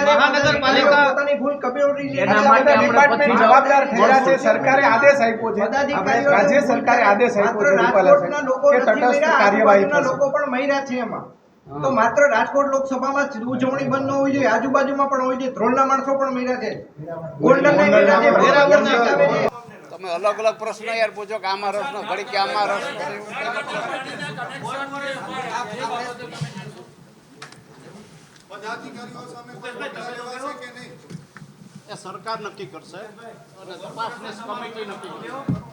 મહાનગરપાલિકા પોતાની ભૂલ કબૂલી લે. એના માટે આપણે ડિપાર્ટમેન્ટ જવાબદાર થયા છે. સરકારે આદેશ આપ્યો છે. રાજ્ય સરકારે આદેશ આપ્યો છે રૂપાલા લોકો તટસ્થ કાર્યવાહી લોકો પણ મર્યા છે એમાં. તો માત્ર રાજકોટ લોકસભામાં ઉજવણી બંધ ન હોવી જોઈએ. આજુબાજુમાં પણ હોવી જોઈએ. ધ્રોલના માણસો પણ મર્યા છે. તમે અલગ અલગ પ્રશ્ન યાર પૂછો કે આમાં રસ ન ઘડી કે આમાં રસ. ઘડી એવું કંઈ કે નહીં? એ સરકાર નક્કી કરશે. અને તપાસની કમિટી નક્કી કરશે.